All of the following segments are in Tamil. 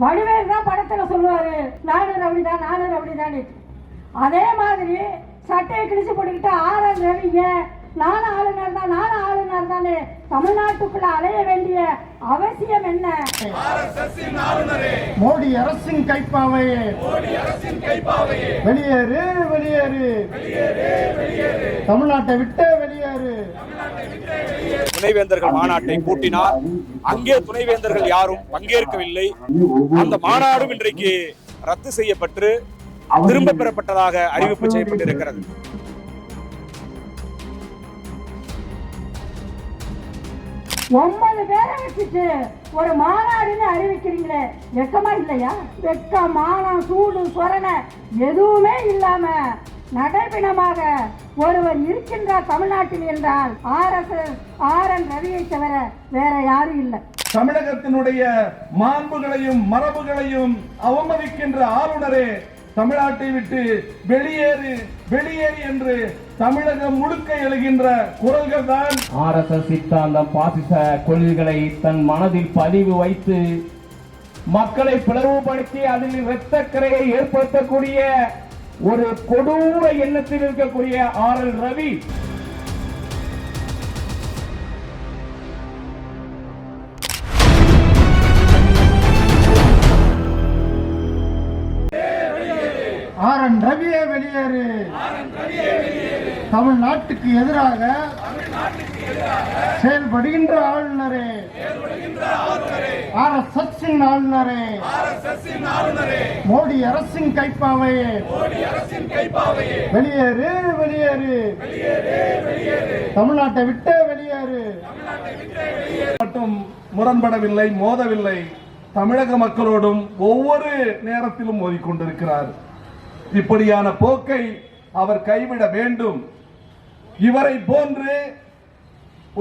வடிவேல் தான் படத்துல சொல்லுவாரு நானூறு ரவுடிதான் நானூறு ரவுடிதான் அதே மாதிரி சட்டையை கிழிச்சு போட்டுக்கிட்டு ஆறாம் ரவிங்க நானும் ஆளுநர் தான் நானும் ஆளுநர் தானே? தமிழ்நாட்டுக்குள்ள அலைய வேண்டிய அவசியம் என்ன? மோடி அரசின் கைப்பாவையே. வெளியேறு வெளியேறு. தமிழ்நாட்டை விட்டு வெளியேறு. துணைவேந்தர்கள் மாநாட்டை கூட்டினார் அங்கே துணைவேந்தர்கள் யாரும் பங்கேற்கவில்லை. அந்த மாநாடும் இன்றைக்கு ரத்து செய்யப்பட்டு திரும்ப பெறப்பட்டதாக அறிவிப்பு செய்யப்பட்டிருக்கிறது. ஒன்பது பேரை வச்சுட்டு ஒரு மாநாடுன்னு அறிவிக்கிறீங்களே வெக்கமா இல்லையா? வெக்கம் மானம் சூடு சொரணை எதுவுமே இல்லாம நடைபிணமாக ஒருவர் இருக்கின்றார் தமிழ்நாட்டில் என்றால் ஆர் எஸ் ஆர் என் ரவியை தவிர வேற யாரும் இல்லை. தமிழகத்தினுடைய மாண்புகளையும் மரபுகளையும் அவமதிக்கின்ற ஆளுநரே தமிழ்நாட்டை விட்டு வெளியேறு வெளியேறு என்று தமிழகம் முழுக்க எழுகின்ற குரல்கள் தான் ஆர்எஸ்எஸ் சித்தாந்தம் பாசிச கொள்கைகளை தன் மனதில் பதிவு வைத்து மக்களை பிளவுபடுத்தி அதில் இரத்தக்கரையை ஏற்படுத்தக்கூடிய ஒரு கொடூர எண்ணத்தில் இருக்கக்கூடிய R L Ravi. R N ரவியே வெளியேறு. தமிழ்நாட்டுக்கு எதிராக செயல்படுகின்ற ஆளுநரே. ஆர் எஸ் எஸ் ஆளுநரே. மோடி அரசின் கைப்பாவையே. வெளியேறு வெளியேறு. தமிழ்நாட்டை விட்டு வெளியேறு. மட்டும் முரண்படவில்லை மோதவில்லை. தமிழக மக்களோடும் ஒவ்வொரு நேரத்திலும் மோதிக்கொண்டிருக்கிறார் இப்படியான போக்கை அவர் கைவிட வேண்டும். இவரை போன்று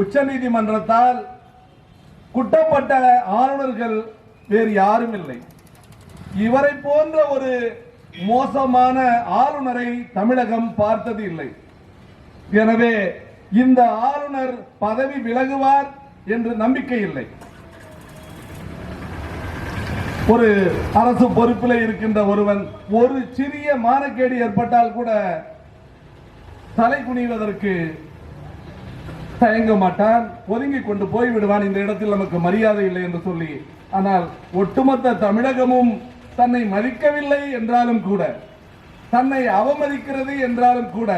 உச்சநீதிமன்றத்தால் குட்டப்பட்ட ஆளுநர்கள் வேறு யாரும் இல்லை. இவரை போன்ற ஒரு மோசமான ஆளுநரை தமிழகம் பார்த்தது இல்லை. எனவே இந்த ஆளுநர் பதவி விலகுவார் என்று நம்பிக்கை இல்லை. ஒரு அரசு பொறுப்பில் இருக்கின்ற ஒருவன் ஒரு சிறிய மானக்கேடு ஏற்பட்டால் கூட தலை குனிவதற்கு தயங்க மாட்டான் ஒதுங்கி கொண்டு போய் விடுவான் இந்த இடத்தில் நமக்கு மரியாதை இல்லை என்று சொல்லி. ஆனால் ஒட்டுமொத்த தமிழகமும் தன்னை மதிக்கவில்லை என்றாலும் கூட தன்னை அவமதிக்கிறது என்றாலும் கூட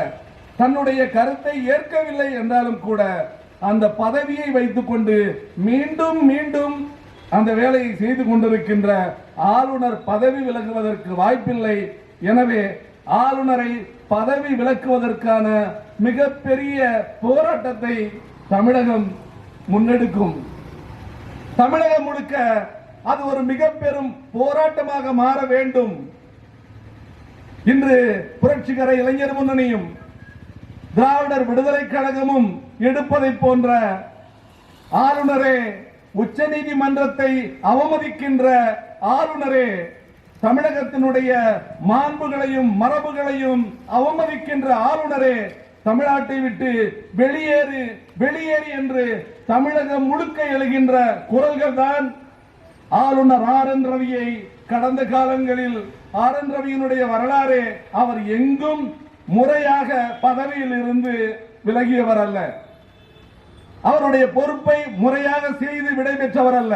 தன்னுடைய கருத்தை ஏற்கவில்லை என்றாலும் கூட அந்த பதவியை வைத்துக்கொண்டு மீண்டும் மீண்டும் அந்த வேலையை செய்து கொண்டிருக்கின்ற ஆளுநர் பதவி விலகுவதற்கு வாய்ப்பில்லை. எனவே ஆளுநரை பதவி விலக்குவதற்கான மிகப்பெரிய போராட்டத்தை தமிழகம் முன்னெடுக்கும். தமிழகம் முழுக்க அது ஒரு மிக பெரும் போராட்டமாக மாற வேண்டும். இன்று புரட்சிகர இளைஞர் முன்னணியும் திராவிடர் விடுதலை கழகமும் எடுப்பதை போன்ற ஆளுநரே உச்ச நீதிமன்றத்தை அவமதிக்கின்ற ஆளுநரே தமிழகத்தினுடைய மாண்புகளையும் மரபுகளையும் அவமதிக்கின்ற ஆளுநரே தமிழ்நாட்டை விட்டு வெளியேறு வெளியேறு என்று தமிழகம் முழுக்க எழுகின்ற குரல்கள் தான் ஆளுநர் ஆர் என் ரவியை கடந்த காலங்களில் ஆர் என் ரவியினுடைய வரலாறு அவர் எங்கும் முறையாக பதவியில் இருந்து விலகியவர் அல்ல. அவருடைய பொறுப்பை முறையாக செய்து விடைபெற்றவர் அல்ல.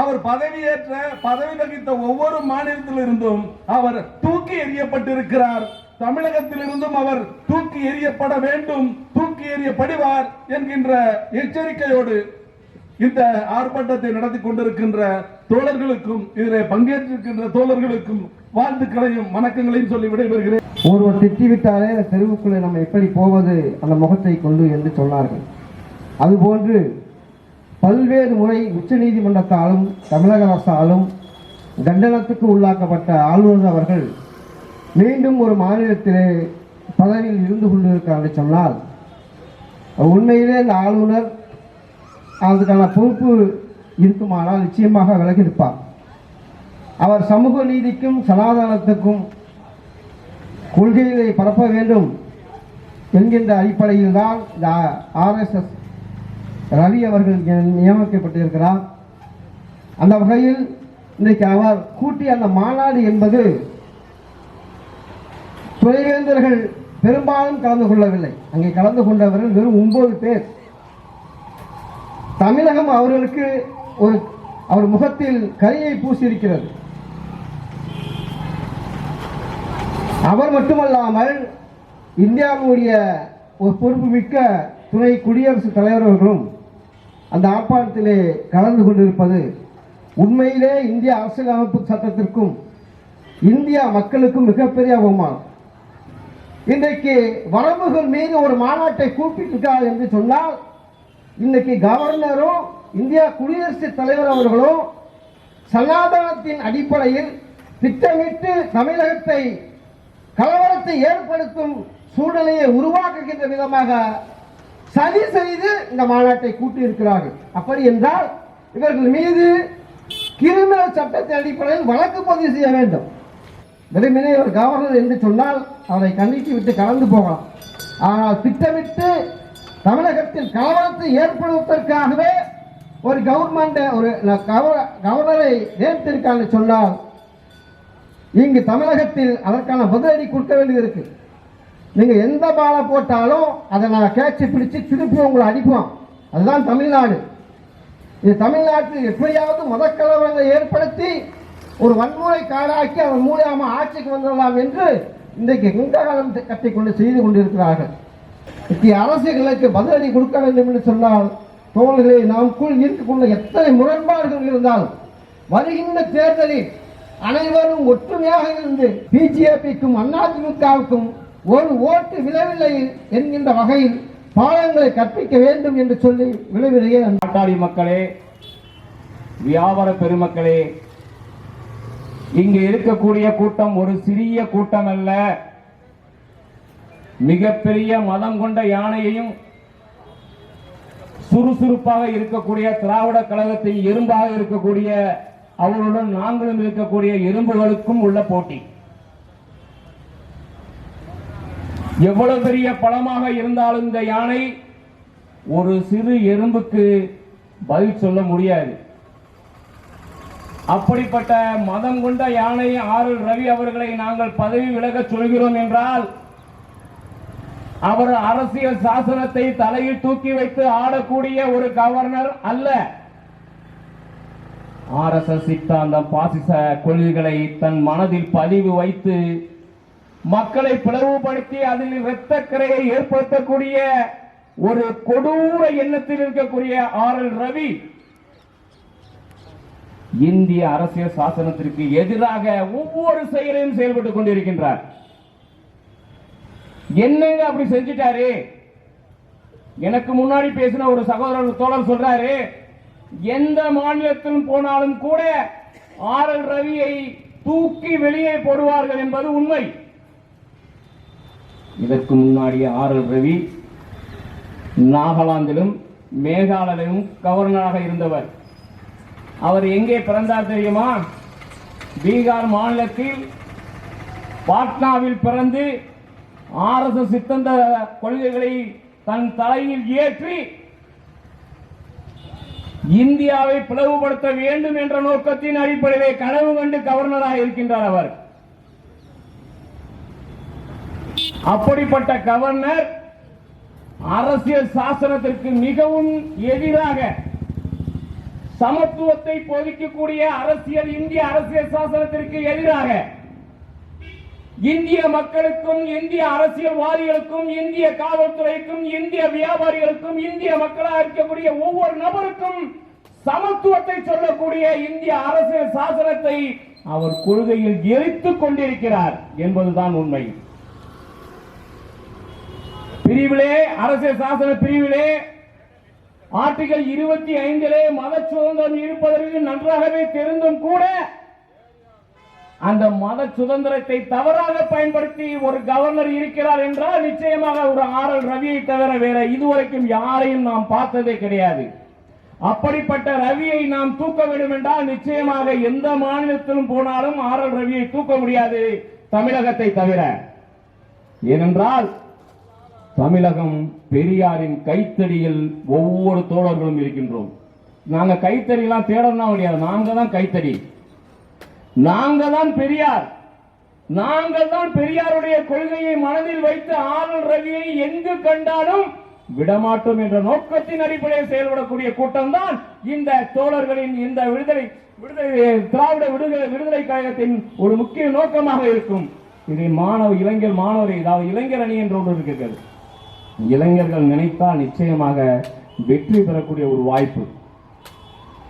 அவர் பதவியேற்ற பதவி வகித்த ஒவ்வொரு மாநிலத்திலிருந்தும் அவர் தூக்கி எறியப்பட்டிருக்கிறார். தமிழகத்திலிருந்தும் அவர் தூக்கி எறியப்பட வேண்டும் தூக்கி எறியப்படுவார் என்கின்ற எச்சரிக்கையோடு இந்த ஆர்ப்பாட்டத்தை நடத்தி கொண்டிருக்கின்ற தோழர்களுக்கும் இதில் பங்கேற்றிருக்கின்ற தோழர்களுக்கும் வாழ்த்துக்களையும் வணக்கங்களையும் சொல்லி விடைபெறுகிறேன். ஒருவர் திட்டிவிட்டாலே தெருவுக்குள்ளே நம்ம எப்படி போவது அந்த முகத்தை கொண்டு என்று சொன்னார்கள். அதுபோன்று பல்வேறு முறை உச்சநீதிமன்றத்தாலும் தமிழக அரசாலும் தண்டனத்துக்கு உள்ளாக்கப்பட்ட ஆளுநர் அவர்கள் மீண்டும் ஒரு மாநிலத்திலே பதவியில் இருந்து கொண்டிருக்கிறார் சொன்னால் உண்மையிலே இந்த ஆளுநர் அதுக்கான பொறுப்பு இருக்குமானால் நிச்சயமாக விலகி இருப்பார். அவர் சமூக நீதிக்கும் சனாதனத்துக்கும் கொள்கைகளை பரப்ப வேண்டும் என்கின்ற அடிப்படையில் தான் இந்த ஆர்எஸ்எஸ் ரவி அவர்கள் நியமிக்கப்பட்டிருக்கிறார். அந்த வகையில் இன்றைக்கு அவர் கூட்டிய அந்த மாநாடு என்பது துணைவேந்தர்கள் பெரும்பாலும் கலந்து கொள்ளவில்லை. அங்கே கலந்து கொண்டவர்கள் வெறும் ஒன்பது பேர். தமிழகம் அவர்களுக்கு ஒரு அவர் முகத்தில் கரியை பூசியிருக்கிறது. அவர் மட்டுமல்லாமல் இந்தியாவுடைய ஒரு பொறுப்புமிக்க துணை குடியரசுத் தலைவர்களும் அவர்களும் அந்த ஆர்ப்பாட்டத்திலே கலந்து கொண்டிருப்பது உண்மையிலே இந்திய அரசியலமைப்பு சட்டத்திற்கும் இந்தியா மக்களுக்கும் மிகப்பெரிய அவமானம். இன்றைக்கு வரம்புகள் மீது ஒரு மாநாட்டை கூப்பிட்டிருக்கார் என்று சொன்னால் இன்னைக்கு கவர்னரும் இந்தியா குடியரசுத் தலைவர் அவர்களும் சனாதனத்தின் அடிப்படையில் திட்டமிட்டு தமிழகத்தை கலவரத்தை ஏற்படுத்தும் சூழ்நிலையை உருவாக்குகின்ற விதமாக சதி செய்து இந்த மாநாட்டை கூட்டியிருக்கிறார்கள். அப்படி என்றால் இவர்கள் மீது கிரிமினல் சட்டத்தின் அடிப்படையில் வழக்கு பதிவு செய்ய வேண்டும். வெறுமனே ஒரு கவர்னர் என்று சொன்னால் அவரை கண்டித்து விட்டு கலந்து போகலாம். ஆனால் திட்டமிட்டு தமிழகத்தில் கலவரத்தை ஏற்படுவதற்காகவே ஒரு கவர்மெண்ட் ஒரு கவர்னரை நியமித்திருக்கான்னு சொன்னால் இங்கு தமிழகத்தில் அதற்கான பதிலடி கொடுக்க வேண்டியது இருக்கு. நீங்க எந்த பாலை போட்டாலும் அதை நான் கேட்சி பிடிச்சு திருப்பி உங்களை அடிப்போம். அதுதான் தமிழ்நாடு. இது தமிழ்நாட்டில் எப்படியாவது மதக்கலவரங்களை ஏற்படுத்தி ஒரு வன்முறை காடாக்கி அவன் மூலியமா ஆட்சிக்கு வந்துடலாம் என்று இன்றைக்கு குண்டகாலம் கட்டி கொண்டு செய்து கொண்டிருக்கிறார்கள். இத்தகைய அரசுகளுக்கு பதிலடி கொடுக்க வேண்டும் என்று சொன்னால் தோழர்களே நமக்குள் இருக்கக்கூடிய எத்தனை முரண்பாடுகள் இருந்தாலும் வருகின்ற தேர்தலில் அனைவரும் ஒற்றுமையாக இருந்து பிஜேபிக்கும் அதிமுகவுக்கும் ஒரு ஓட்டு விழவில்லை என்கின்ற வகையில் பாடங்களை கற்பிக்க வேண்டும் என்று சொல்லி விளைவிலேயே நாட்டாளி மக்களே வியாபார பெருமக்களே இங்கு இருக்கக்கூடிய கூட்டம் ஒரு சிறிய கூட்டம் அல்ல மிகப்பெரிய மதம் கொண்ட யானையையும் சுறுசுறுப்பாக இருக்கக்கூடிய திராவிட கழகத்தின் எறும்பாக இருக்கக்கூடிய அவருடன் நாங்களும் இருக்கக்கூடிய எறும்புகளுக்கும் உள்ள போட்டி. எவ்வளவு பெரிய பலமாக இருந்தாலும் இந்த யானை ஒரு சிறு எறும்புக்கு பதில் சொல்ல முடியாது. அப்படிப்பட்ட மதம் கொண்ட யானை ஆர் ரவி அவர்களை நாங்கள் பதவி விலகச் சொல்கிறோம் என்றால் அவர் அரசியல் சாசனத்தை தலையில் தூக்கி வைத்து ஆடக்கூடிய ஒரு கவர்னர் அல்ல. ஆர்எஸ்எஸ் சித்தாந்தம் பாசிச கொள்கைகளை தன் மனதில் பதிவு வைத்து மக்களை பிளவுபடுத்தி அதில் இரத்தக்கரையை ஏற்படுத்தக்கூடிய ஒரு கொடூர எண்ணத்தில் இருக்கக்கூடிய ஆர் எல் ரவி இந்திய அரசியல் சாசனத்திற்கு எதிராக ஒவ்வொரு செயலையும் செயல்பட்டுக் கொண்டிருக்கின்றார். என்னங்க அப்படி செஞ்சிட்டாரு? எனக்கு முன்னாடி பேசின ஒரு சகோதரர் தோழர் சொல்றாரு எந்த மாநிலத்திலும் போனாலும் கூட ஆர் எல் ரவியை தூக்கி வெளியே போடுவார்கள் என்பது உண்மை. இதற்கு முன்னாடி ஆர் எல் ரவி நாகாலாந்திலும் மேகாலயிலும் கவர்னராக இருந்தவர். அவர் எங்கே பிறந்தார் தெரியுமா? பீகார் மாநிலத்தில் பாட்னாவில் பிறந்து ஆர்எஸ்எஸ் சித்தந்த கொள்கைகளை தன் தலையில் ஏற்றி இந்தியாவை பிளவுபடுத்த வேண்டும் என்ற நோக்கத்தின் அடிப்படையிலே கனவு கண்டு கவர்னராக இருக்கின்றார் அவர். அப்படிப்பட்ட கவர்னர் அரசியல் சாசனத்திற்கு மிகவும் எதிராக சமத்துவத்தை பொதிக்கக்கூடிய அரசியல் இந்திய அரசியல் சாசனத்திற்கு எதிராக இந்திய மக்களுக்கும் இந்திய அரசியல்வாதிகளுக்கும் இந்திய காவல்துறைக்கும் இந்திய வியாபாரிகளுக்கும் இந்திய மக்களாக இருக்கக்கூடிய ஒவ்வொரு நபருக்கும் சமத்துவத்தை சொல்லக்கூடிய இந்திய அரசியல் சாசனத்தை அவர் கொள்கையில் எரித்துக் கொண்டிருக்கிறார் என்பதுதான் உண்மை. பிரிவிலே அரசியல் சாசன பிரிவிலே ஆர்டிகல் இருபத்தி ஐந்திலே மத சுதந்திரம் இருப்பதற்கு நன்றாகவே தெரிந்தும் கூட அந்த மத சுதந்திரத்தை தவறாக பயன்படுத்தி ஒரு கவர்னர் இருக்கிறார் என்றால் நிச்சயமாக ஒரு ஆர் எல் ரவியை தவிர வேற இதுவரைக்கும் யாரையும் நாம் பார்த்ததே கிடையாது. அப்படிப்பட்ட ரவியை நாம் தூக்க வேண்டும் என்றால் நிச்சயமாக எந்த மாநிலத்திலும் போனாலும் ஆர் எல் ரவியை தூக்க முடியாது தமிழகத்தை தவிர. ஏனென்றால் தமிழகம் பெரியாரின் கைத்தடியில் ஒவ்வொரு தோழர்களும் இருக்கின்றோம். நாங்க கைத்தடியெல்லாம் தேடணும் முடியாது நாங்க தான் கைத்தறி நாங்கள் தான் பெரியார். நாங்கள் தான் பெரியாருடைய கொள்கையை மனதில் வைத்து ஆளுநர் ரவியை எங்கு கண்டாலும் விடமாட்டோம் என்ற நோக்கத்தின் அடிப்படையில் செயல்படக்கூடிய கூட்டம் தான் இந்த தோழர்களின் இந்த விடுதலை விடுதலை திராவிட விடுதலை விடுதலை கழகத்தின் ஒரு முக்கிய நோக்கமாக இருக்கும். இதை மாணவ இளைஞர் மாணவர் அதாவது இளைஞர் அணி என்று ஒன்று இருக்கிறது. இளைஞர்கள் நினைத்தால் நிச்சயமாக வெற்றி பெறக்கூடிய ஒரு வாய்ப்பு.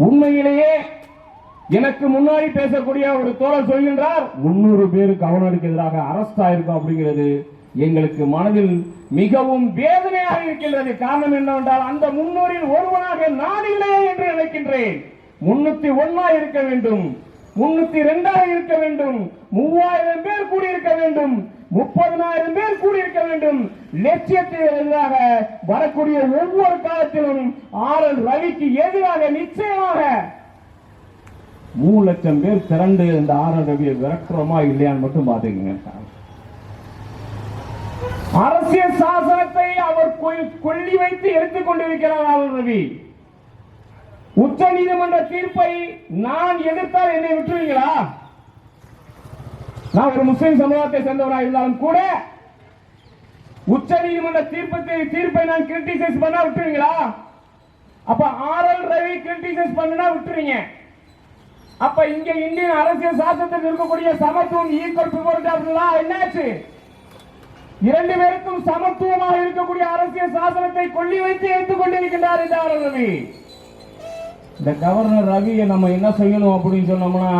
உண்மையிலேயே எனக்கு முன்னாடி பேசக்கூடிய ஒரு தோழர் சொல்கின்றார் முன்னூறு பேருக்கு அவனுக்கு எதிராக அரஸ்ட் ஆயிருக்கும் அப்படிங்கிறது எங்களுக்கு மனதில் மிகவும் வேதனையாக இருக்கின்றது. காரணம் என்னவென்றால் அந்த முன்னூறில் ஒருவனாக நான் இல்லையே என்று நினைக்கின்றேன். முன்னூத்தி ஒன்னா இருக்க வேண்டும் முன்னூத்தி ரெண்டாக இருக்க வேண்டும் மூவாயிரம் பேர் கூடியிருக்க வேண்டும் முப்பதனாயிரம் பேர் கூடியிருக்க வேண்டும். லட்சியத்தில் எதிராக வரக்கூடிய ஒவ்வொரு காலத்திலும் ஆர் எல் ரவிக்கு எதிராக நிச்சயமாக மூணு லட்சம் பேர் திரண்டு இந்த ஆர் எல் ரவியை விரட்டுறோமா இல்லையான்னு மட்டும் பாத்துக்கங்க அரசியல் சாசனத்தை அவர் கொல்லி கொள்ளி வைத்து எடுத்துக் கொண்டிருக்கிறார் ஆர் எல் ரவி. உச்ச நீதிமன்ற தீர்ப்பை நான் எதிர்த்தால் என்னை விட்டுருவீங்களா? நான் ஒரு முஸ்லிம் சமூகத்தை சேர்ந்தவராக இருந்தாலும் கூட உச்ச நீதிமன்ற தீர்ப்பத்தை தீர்ப்பை நான் கிரிட்டிசைஸ் பண்ணா விட்டுருவீங்களா? அப்ப ஆர் எல் ரவி கிரிட்டிசைஸ் பண்ணா விட்டுருவீங்க. அப்ப இங்க இந்தியன் அரசியல் சாசனத்தில் இருக்கக்கூடிய சமத்துவம் ஈக்குவல் பிரிவாரிட்டி என்னாச்சு? இரண்டு பேருக்கும் சமத்துவமாக இருக்கக்கூடிய அரசியல் சாசனத்தை கொள்ளி வைத்து எடுத்துக் கொண்டிருக்கின்றார் இந்த ஆர் ரவி. இந்த கவர்னர் ரவியை நம்ம என்ன செய்யணும் அப்படின்னு சொன்னோம்னா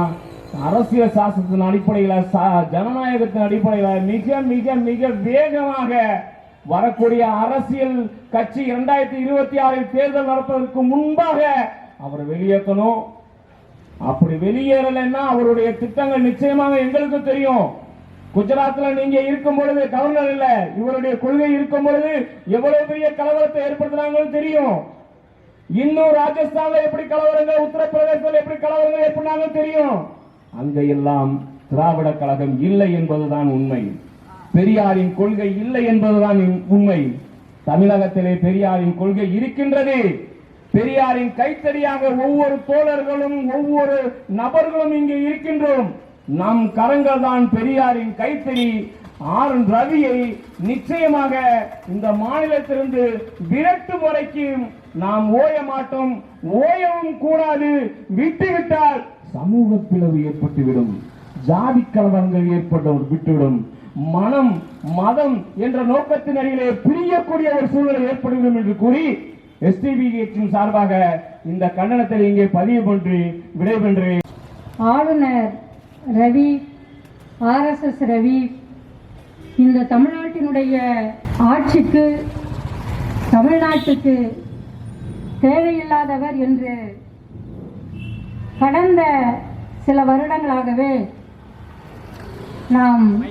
அரசியல் சாசனத்தின் அடிப்படையில் சா- ஜனநாயகத்தின் அடிப்படையில் மிக மிக மிக வேகமாக வரக்கூடிய அரசியல் கட்சி இரண்டாயிரத்தி இருபத்தி ஆறில் தேர்தல் நடப்பதற்கு முன்பாக அவரை வெளியேற்றணும். அப்படி வெளியேறலைன்னா அவருடைய திட்டங்கள் நிச்சயமாக எங்களுக்கு தெரியும். குஜராத்ல நீங்க இருக்கும் பொழுது கவர்னர் இல்ல இவருடைய கொள்கை இருக்கும் பொழுது எவ்வளவு பெரிய கலவரத்தை ஏற்படுத்தினாங்கன்னு தெரியும். இன்னும் ராஜஸ்தான்ல எப்படி கலவரங்கள் உத்தரப்பிரதேசத்தில் எப்படி கலவரங்கள் ஏற்பட்டாங்க தெரியும். அங்கெல்லாம் திராவிட கழகம் இல்லை என்பதுதான் உண்மை. பெரியாரின் கொள்கை இல்லை என்பதுதான் உண்மை. தமிழகத்திலே பெரியாரின் கொள்கை இருக்கின்றது. பெரியாரின் கைத்தடியாக ஒவ்வொரு தோழர்களும் ஒவ்வொரு நபர்களும் இங்கே இருக்கின்றோம். நம் கரங்கள் தான் பெரியாரின் கைத்தறி ஆர் ரவியை நிச்சயமாக இந்த மாநிலத்திலிருந்து விரட்டும் வரைக்கும் நாம் ஓய மாட்டோம். ஓயவும் கூடாது. விட்டுவிட்டால் சமூக பிளவு ஏற்பட்டுவிடும். ஜாதி கலவரங்கள் ஏற்படும் விட்டுவிடும். மனம் மதம் என்ற நோக்கத்தின் அடியிலே பிரியக்கூடிய ஒரு சூழ்நிலை ஏற்படுவிடும் என்று கூறி எஸ்டிபி சார்பாக இந்த கண்டனத்தை இங்கே பதிவு பண்ணி விடைபெற்றேன் ஆளுநர் ரவி ஆர்எஸ்எஸ் ரவி இந்த தமிழ்நாட்டினுடைய ஆட்சிக்கு தமிழ்நாட்டுக்கு தேவையில்லாதவர் என்று கடந்த சில வருடங்களாகவே நாம்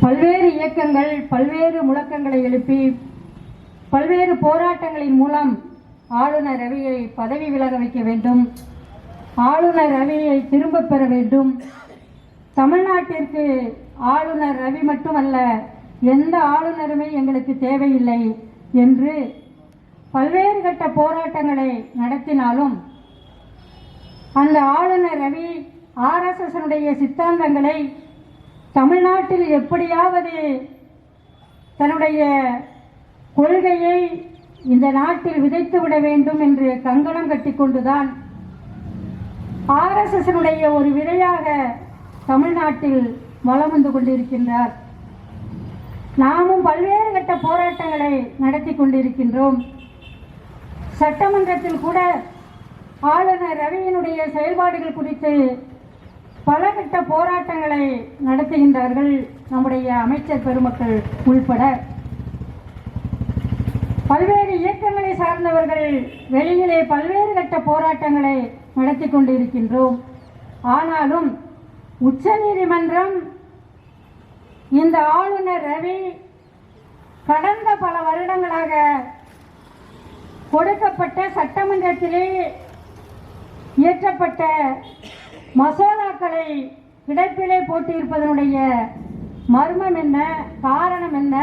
பல்வேறு இயக்கங்கள் பல்வேறு முழக்கங்களை எழுப்பி பல்வேறு போராட்டங்களின் மூலம் ஆளுநர் ரவியை பதவி விலக வைக்க வேண்டும் ஆளுநர் ரவியை திரும்ப பெற வேண்டும். தமிழ்நாட்டிற்கு ஆளுநர் ரவி மட்டுமல்ல எந்த ஆளுநருமே எங்களுக்கு தேவையில்லை என்று பல்வேறு கட்ட போராட்டங்களை நடத்தினாலும் அந்த ஆளுநர் ரவி ஆர்எஸ்எஸ் சித்தாந்தங்களை தமிழ்நாட்டில் எப்படியாவது தன்னுடைய கொள்கையை இந்த நாட்டில் விதைத்து விட வேண்டும் என்று கங்கணம் கட்டிக்கொண்டுதான் ஆர்எஸ்எஸ்னுடைய ஒரு விதையாக தமிழ்நாட்டில் வலம் வந்து கொண்டிருக்கின்றார். நாமும் பல்வேறு கட்ட போராட்டங்களை நடத்தி கொண்டிருக்கின்றோம். சட்டமன்றத்தில் கூட ஆளுநர் ரவியினுடைய செயல்பாடுகள் குறித்து பல கட்ட போராட்டங்களை நடத்துகின்றார்கள் நம்முடைய அமைச்சர் பெருமக்கள் உள்பட. பல்வேறு இயக்கங்களை சார்ந்தவர்கள் வெளியிலே பல்வேறு கட்ட போராட்டங்களை நடத்தி கொண்டிருக்கின்றோம். ஆனாலும் உச்சநீதிமன்றம் இந்த ஆளுநர் ரவி கடந்த பல வருடங்களாக கொடுக்கப்பட்ட சட்டமன்றத்திலே இயற்றப்பட்ட மசோதாக்களை கிடப்பிலே போட்டிருப்பதனுடைய மர்மம் என்ன காரணம் என்ன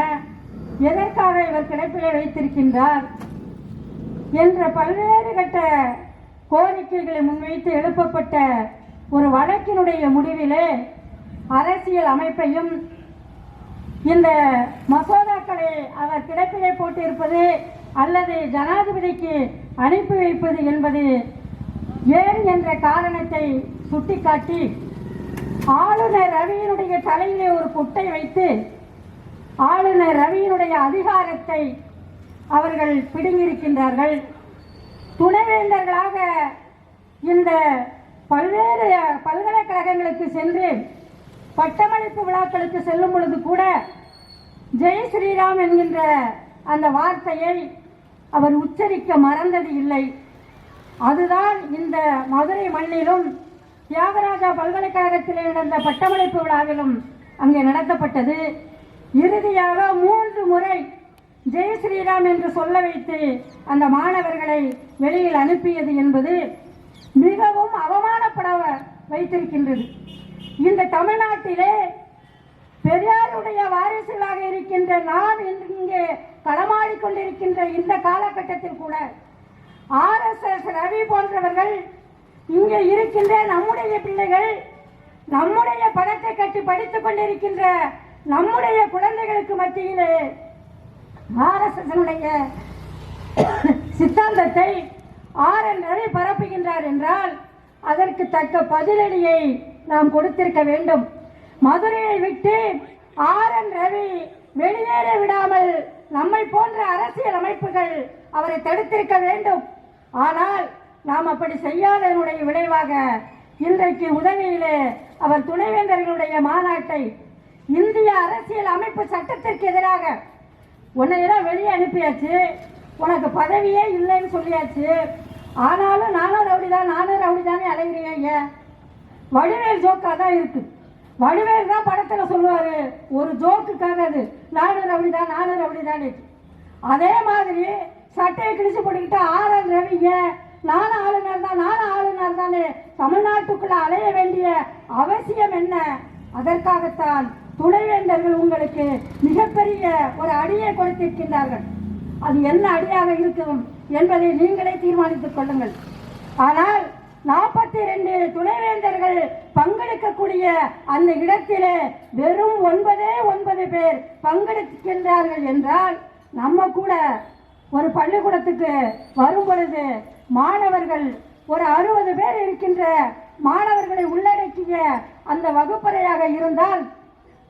எதற்காக இவர் கிடப்பிலே வைத்திருக்கின்றார் என்ற பல்வேறு கட்ட கோரிக்கைகளை முன்வைத்து எழுப்பப்பட்ட ஒரு வழக்கினுடைய முடிவிலே அரசியல் அமைப்பையும் இந்த மசோதாக்களை அவர் கிடப்பிலே போட்டிருப்பது அல்லது ஜனாதிபதிக்கு அனுப்பி வைப்பது என்பது ஏன் என்ற காரணத்தை சுட்டிக்காட்டி ஆளுநர் ரவியினுடைய தலையிலே ஒரு குட்டை வைத்து ஆளுநர் ரவியினுடைய அதிகாரத்தை அவர்கள் பிடுங்கியிருக்கின்றார்கள். துணைவேந்தர்களாக இந்த பல்வேறு பல்கலைக்கழகங்களுக்கு சென்று பட்டமளிப்பு விழாக்களுக்கு செல்லும் பொழுது கூட ஜெய் ஸ்ரீராம் என்கின்ற அந்த வார்த்தையை அவர் உச்சரிக்க மறந்தது இல்லை. அதுதான் இந்த மதுரை மண்ணிலும் தியாகராஜா பல்கலைக்கழகத்திலே நடந்த பட்டமளிப்பு விழாவிலும் அங்கே நடத்தப்பட்டது. இறுதியாக மூன்று முறை ஜெய் ஸ்ரீராம் என்று சொல்ல வைத்து அந்த மாணவர்களை வெளியில் அனுப்பியது என்பது மிகவும் அவமானப்பட வைத்திருக்கின்றது. இந்த தமிழ்நாட்டிலே பெரியாருடைய வாரிசுகளாக இருக்கின்ற நாம் இங்கே களமாடிக்கொண்டிருக்கின்ற இந்த காலகட்டத்தில் கூட ஆர்எஸ்எஸ் ரவி போன்றவர்கள் இங்கே இருக்கின்ற நம்முடைய பிள்ளைகள் நம்முடைய படத்தை கட்டி படித்துக் கொண்டிருக்கின்ற நம்முடைய குழந்தைகளுக்கு மத்தியிலே ஆர்எஸ்எஸ் சித்தாந்தத்தை ஆர் என் ரவி பரப்புகின்றார் என்றால் அதற்கு தக்க பதிலடியை நாம் கொடுத்திருக்க வேண்டும். மதுரையை விட்டு ஆர் என் ரவி வெளியேற விடாமல் நம்மை போன்ற அரசியல் அமைப்புகள் அவரை தடுத்திருக்க வேண்டும். ஆனால் நாம் அப்படி செய்யாததனுடைய விளைவாக இன்றைக்கு உதவியிலே அவர் துணைவேந்தர்களுடைய மாநாட்டை இந்திய அரசியல் அமைப்பு சட்டத்திற்கு எதிராக உன்னையெல்லாம் வெளியே அனுப்பியாச்சு. உனக்கு பதவியே இல்லைன்னு சொல்லியாச்சு. ஆனாலும் நானும் ரவுடி தான் நானும் ரவுடி தானே அலைகிறீங்க ஐயா? வடிவேல் ஜோக்காக தான் இருக்கு. வடிவேல் தான் படத்தில் சொல்லுவார் ஒரு ஜோக்குக்காக அது. நானும் ரவுடி தான் நானும் ரவுடி தான் அதே மாதிரி சட்டையை கிழிச்சு போட்டுக்கிட்டு ஆர்எல் ரவிங்க. நானும் ஆளுநர் தான் நானும் ஆளுநர் தானே. தமிழ்நாட்டுக்குள்ள அலைய வேண்டிய அவசியம் என்ன? அதற்காகத்தான் துணைவேந்தர்கள் உங்களுக்கு மிகப்பெரிய ஒரு அடியை கொடுத்திருக்கின்றார்கள். அது என்ன அடியாக இருக்கும் என்பதை நீங்களே தீர்மானித்துக் கொள்ளுங்கள். ஆனால் நாற்பத்தி ரெண்டு துணைவேந்தர்கள் பங்கெடுக்கக்கூடிய அந்த இடத்திலே வெறும் ஒன்பதே ஒன்பது பேர் பங்கெடுக்கின்றார்கள் என்றால் நம்ம கூட ஒரு பள்ளிக்கூடத்துக்கு வரும் பொழுது மாணவர்கள் ஒரு அறுபது பேர் இருக்கின்ற மாணவர்களை உள்ளடக்கிய அந்த வகுப்பறையாக இருந்தால்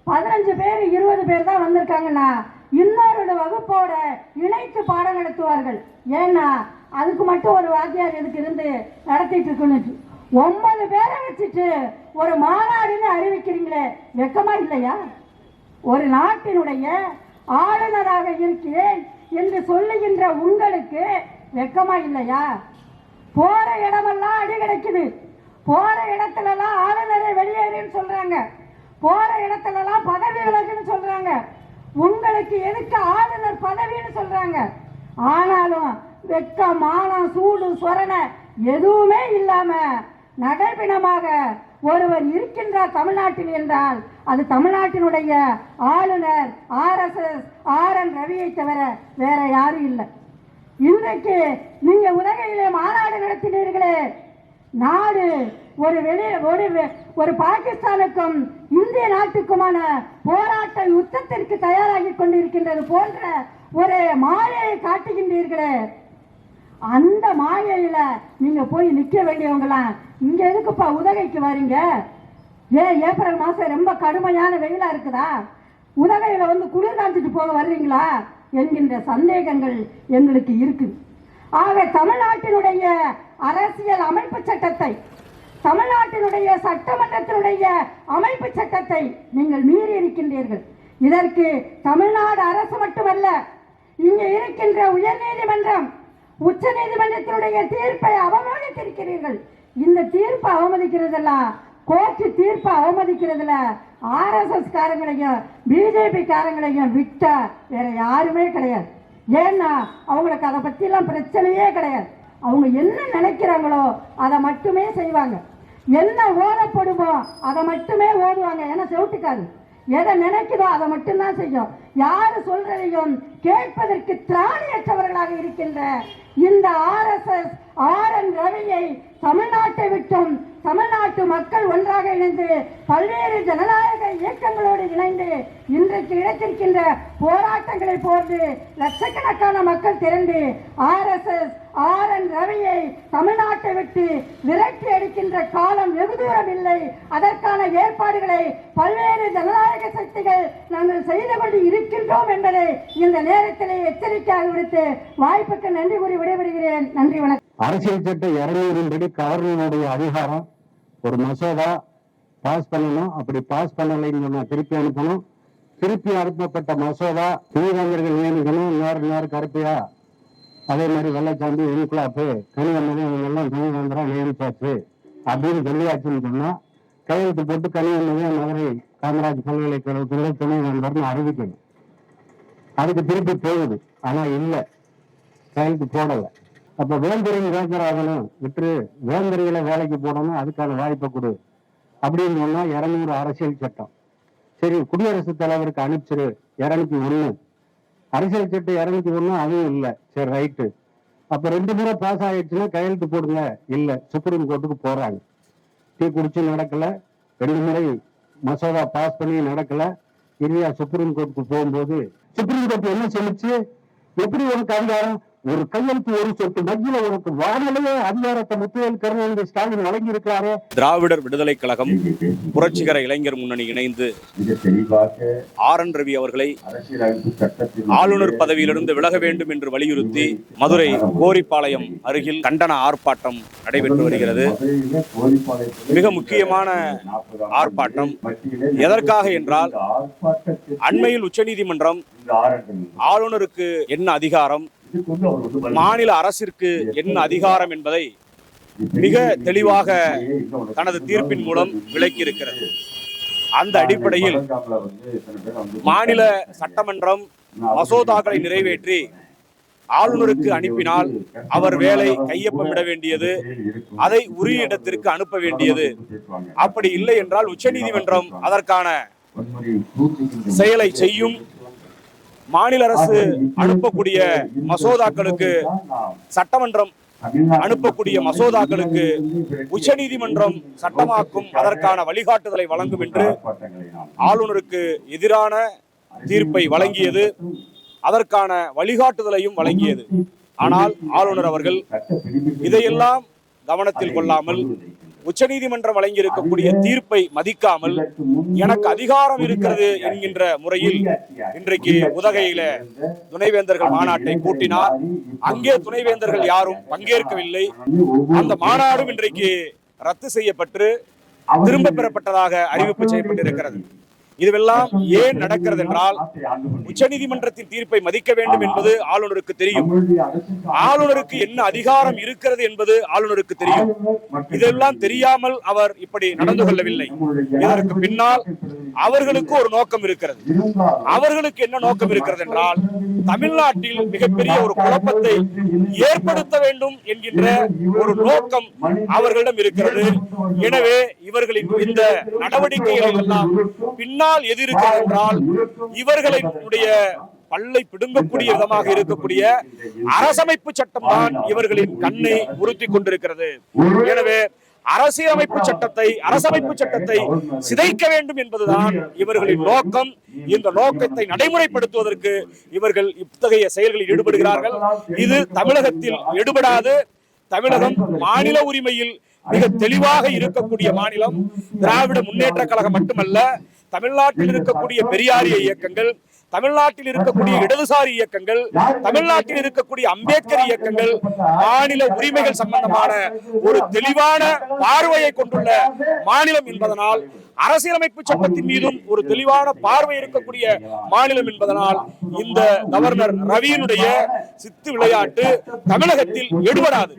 பதினஞ்சு பேர் இருபது பேர் தான் வந்திருக்காங்கன்னா இன்னொரு வகுப்போட இணைத்து பாடம் நடத்துவார்கள். ஏன்னா அதுக்கு மட்டும் ஒரு வாத்தியார் இதுக்கு இருந்து நடத்திட்டு இருக்கணும் ஒன்பது பேரை வச்சுட்டு ஒரு மாநாடுன்னு அறிவிக்கிறீங்களே வெக்கமா இல்லையா? ஒரு நாட்டினுடைய ஆளுநராக இருக்கிறேன். என்று சொல்லுகின்ற உங்களுக்கு வெக்கமா இல்லையா? போற இடமெல்லாம் அடி கிடைக்குது. போற இடத்துல எல்லாம் ஆளுநரை வெளியேறின்னு சொல்றாங்க. போற இடத்துல எல்லாம் பதவி விலகுன்னு சொல்றாங்க. உங்களுக்கு எதுக்கு ஆளுநர் பதவின்னு சொல்றாங்க? ஆனாலும் வெக்க மானம் சூடு சொரண எதுவுமே இல்லாம நடைபிணமாக ஒருவர் இருக்கின்றார் தமிழ்நாட்டில் என்றால் அது தமிழ்நாட்டினுடைய ஆளுநர் ஆர்எஸ்எஸ் ஆர் என் ரவியை தவிர வேற யாரும் இல்லை. இன்றைக்கு நீங்க உலகையிலே மாநாடு நடத்தினீர்களே. நாடு ஒரு வெளி ஒரு ஒரு பாகிஸ்தானுக்கும் இந்திய நாட்டுக்குமான போராட்ட யுத்தத்திற்கு தயாராகி கொண்டிருக்கின்றது போன்ற ஒரு மாயையை காட்டுகின்றீர்களே. அந்த மாயையில நீங்க போய் நிக்க வேண்டியவங்களாம் இங்க எதுக்குப்பா உதகைக்கு வரீங்க? ஏன் ஏப்ரல் மாசம் ரொம்ப கடுமையான வெயிலா இருக்குதா? உதகையில வந்து குளிர் காஞ்சிட்டு போக வர்றீங்களா என்கின்ற சந்தேகங்கள் எங்களுக்கு இருக்குது ஆக தமிழ்நாட்டினுடைய அரசியல் அமைப்பு சட்டத்தை தமிழ்நாட்டினுடைய சட்டமன்றத்தினுடைய அமைப்பு சட்டத்தை நீங்கள் மீறி இருக்கின்றீர்கள். இதற்கு தமிழ்நாடு அரசு மட்டுமல்ல இங்கே இருக்கின்ற உயர்நீதிமன்றம் உச்ச நீதிமன்றத்தினுடைய தீர்ப்பை அவமதித்திருக்கிறீர்கள் இந்த தீர்ப்பு அவமதிக்கிறதெல்லாம் கோர்ட்டு தீர்ப்பு அவமதிக்கிறதுல ஆர்எஸ்எஸ் காரங்களையும் பிஜேபி காரங்களையும் விட்டா வேற யாருமே கிடையாது. ஏன்னா அவங்களுக்கு அதை பற்றிலாம் பிரச்சனையே கிடையாது. அவங்க என்ன நினைக்கிறாங்களோ அதை மட்டுமே செய்வாங்க. என்ன ஓடப்படுமோ அதை மட்டுமே ஓடுவாங்க ஏன்னா செவிட்டுக்காது. எதை நினைக்குதோ அதை மட்டும்தான் செய்யும். யாரு சொல்றதையும் கேட்பதற்கு திராணியற்றவர்களாக இருக்கின்ற இந்த ஆர்எஸ்எஸ் ஆர் என் ரவியை தமிழ்நாட்டை விட்டும் தமிழ்நாட்டு மக்கள் ஒன்றாக இணைந்து பல்வேறு ஜனநாயக இயக்கங்களோடு இணைந்து இன்றைக்கு இடத்திருக்கின்ற போராட்டங்களை போன்று லட்சக்கணக்கான மக்கள் திரண்டு ஆர்எஸ்எஸ் ஆர் என் ரவியை தமிழ்நாட்டை விட்டு விரட்டி அடிக்கின்ற காலம் வெகு தூரம் இல்லை. அதற்கான ஏற்பாடுகளை பல்வேறு ஜனநாயக சக்திகள் நாங்கள் செய்து கொண்டு இருக்கின்றோம் என்பதை இந்த நேரத்திலே எச்சரிக்கையாக விடுத்து வாய்ப்புக்கு நன்றி கூறி விடைபெறுகிறேன். நன்றி வணக்கம். அரசியல் சட்டம் இருநூறின் கவர்னருடைய அதிகாரம் ஒரு மசோதா பாஸ் பண்ணணும். அப்படி பாஸ் பண்ணலைன்னு சொன்னா திருப்பி அனுப்பணும். திருப்பி அனுப்பப்பட்ட மசோதா நீதிபதிகள் நியமிக்கணும். நேரம் நேர் கருப்பையா? அதே மாதிரி வெள்ளச்சாந்தி இன்குலாப்பு கனிவண்ணன் இவங்க எல்லாம் துணைவேந்தரா நியமிச்சாச்சு. அப்படின்னு சொல்லியாச்சுன்னு சொன்னா கையெழுத்து போட்டு கனிவண்ணன் மதுரை காமராஜ் பல்கலைக்கழகத்தில் துணைவேந்தர்னு அறிவிக்கணும். அதுக்கு திருப்பி போகுது. ஆனா இல்லை. கையெழுத்து போடலை. அப்ப வேந்தரின் வேந்தராகணும் விட்டு வேந்தரிகளை வேலைக்கு போடணும் அதுக்கான வாய்ப்பை கொடு. அப்படின்னு சொன்னா இரநூறு அரசியல் சட்டம். சரி குடியரசுத் தலைவருக்கு அனுப்பிச்சிரு. இரநூத்தி ஒண்ணு. அரசியல் சட்டம் இரநூத்தி ஒண்ணு அதுவும் இல்லை. சரி ரைட்டு. அப்ப ரெண்டு முறை பாஸ் ஆயிடுச்சுன்னா கையெழுத்து போடுங்க. இல்ல சுப்ரீம் கோர்ட்டுக்கு போறாங்க. டீ குடிச்சு நடக்கல. ரெண்டு முறை மசோதா பாஸ் பண்ணி நடக்கல. இறுதியா சுப்ரீம் கோர்ட்டுக்கு போகும்போது சுப்ரீம் கோர்ட் என்ன சொல்லுச்சு? எப்படி உனக்கு அதிகாரம்? ஒரு கையெழுத்து ஒரு சொட்டு மத்தியில உனக்கு வானிலையே அதிகாரத்தை முத்துவேல் கருணாநிதி ஸ்டாலின் வழங்கி இருக்கிறாரே திராவிடர் விடுதலை கழகம் புரட்சிகர இளைஞர் முன்னணி இணைந்து ஆர் என் ரவி அவர்களை ஆளுநர் பதவியிலிருந்து விலக வேண்டும் என்று வலியுறுத்தி மதுரை கோரிப்பாளையம் அருகில் கண்டன ஆர்ப்பாட்டம் நடைபெற்று வருகிறது. மிக முக்கியமான ஆர்ப்பாட்டம். எதற்காக என்றால் அண்மையில் உச்சநீதிமன்றம் ஆளுநருக்கு என்ன அதிகாரம்? மாநில அரசிற்கு என்ன அதிகாரம் என்பதை மிக தெளிவாக தனது தீர்ப்பின் மூலம் விளக்கியிருக்கிறது. அந்த அடிப்படையில் மாநில சட்டமன்றம் மசோதாக்களை நிறைவேற்றி ஆளுநருக்கு அனுப்பினால் அவர் வேலை கையொப்பமிட வேண்டியது அதை உரிய இடத்திற்கு அனுப்ப வேண்டியது. அப்படி இல்லை என்றால் உச்சநீதிமன்றம் அதற்கான செயலை செய்யும் மாநில அரசு அனுப்பக்கூடிய மசோதாக்களுக்கு சட்டமன்றம் அனுப்பக்கூடிய மசோதாக்களுக்கு உச்சநீதிமன்றம் சட்டமாக்கும் அதற்கான வழிகாட்டுதலை வழங்கும் என்று ஆளுநருக்கு எதிரான தீர்ப்பை வழங்கியது அதற்கான வழிகாட்டுதலையும் வழங்கியது. ஆனால் ஆளுநர் அவர்கள் இதையெல்லாம் கவனத்தில் கொள்ளாமல் உச்சநீதிமன்றம் வழங்கியிருக்கக்கூடிய தீர்ப்பை மதிக்காமல் எனக்கு அதிகாரம் இருக்கிறது என்கின்ற முறையில் இன்றைக்கு உதகையில துணைவேந்தர்கள் மாநாட்டை கூட்டினார். அங்கே துணைவேந்தர்கள் யாரும் பங்கேற்கவில்லை. அந்த மாநாடும் இன்றைக்கு ரத்து செய்யப்பட்டு திரும்ப பெறப்பட்டதாக அறிவிப்பு செய்யப்பட்டிருக்கிறது. இதுவெல்லாம் ஏன் நடக்கிறது என்றால் உச்சநீதிமன்றத்தின் தீர்ப்பை மதிக்க வேண்டும் என்பது ஆளுநருக்கு தெரியும். ஆளுநருக்கு என்ன அதிகாரம் இருக்கிறது என்பது ஆளுநருக்கு தெரியும். இதெல்லாம் தெரியாமல் அவர் இப்படி நடந்து கொள்ளவில்லை. இதற்கு பின்னால் அவர்களுக்கு ஒரு நோக்கம் இருக்கிறது. அவர்களுக்கு என்ன நோக்கம் இருக்கிறது என்றால் தமிழ்நாட்டில் மிகப்பெரிய ஒரு குழப்பத்தை ஏற்படுத்த வேண்டும் என்கின்ற ஒரு நோக்கம் அவர்களிடம் இருக்கிறது. எனவே இவர்களின் இந்த நடவடிக்கைகளை எல்லாம் பின்னால் முன்னால் எதிர்க்கிறது என்றால் இவர்களுடைய பல்லை பிடுங்கக்கூடிய விதமாக இருக்கக்கூடிய அரசமைப்பு சட்டம் தான் இவர்களின் கண்ணை உறுத்தி கொண்டிருக்கிறது. எனவே அரசியலமைப்பு சட்டத்தை அரசமைப்பு சட்டத்தை சிதைக்க வேண்டும் என்பதுதான் இவர்களின் நோக்கம். இந்த நோக்கத்தை நடைமுறைப்படுத்துவதற்கு இவர்கள் இத்தகைய செயல்களில் ஈடுபடுகிறார்கள். இது தமிழகத்தில் எடுபடாது. தமிழகம் மாநில உரிமையில் மிக தெளிவாக இருக்கக்கூடிய மாநிலம். திராவிட முன்னேற்ற கழகம் மட்டுமல்ல தமிழ்நாட்டில் இருக்கக்கூடிய பெரியாரிய இயக்கங்கள் தமிழ்நாட்டில் இருக்கக்கூடிய இடதுசாரி இயக்கங்கள் தமிழ்நாட்டில் இருக்கக்கூடிய அம்பேத்கர் இயக்கங்கள் மாநில உரிமைகள் சம்பந்தமான ஒரு தெளிவான பார்வையை கொண்டுள்ள மாநிலம் என்பதனால் அரசியலமைப்பு சட்டத்தின் மீதும் ஒரு தெளிவான பார்வை இருக்கக்கூடிய மாநிலம் என்பதனால் இந்த கவர்னர் ரவியினுடைய சித்து விளையாட்டு தமிழகத்தில் எடுபடாது.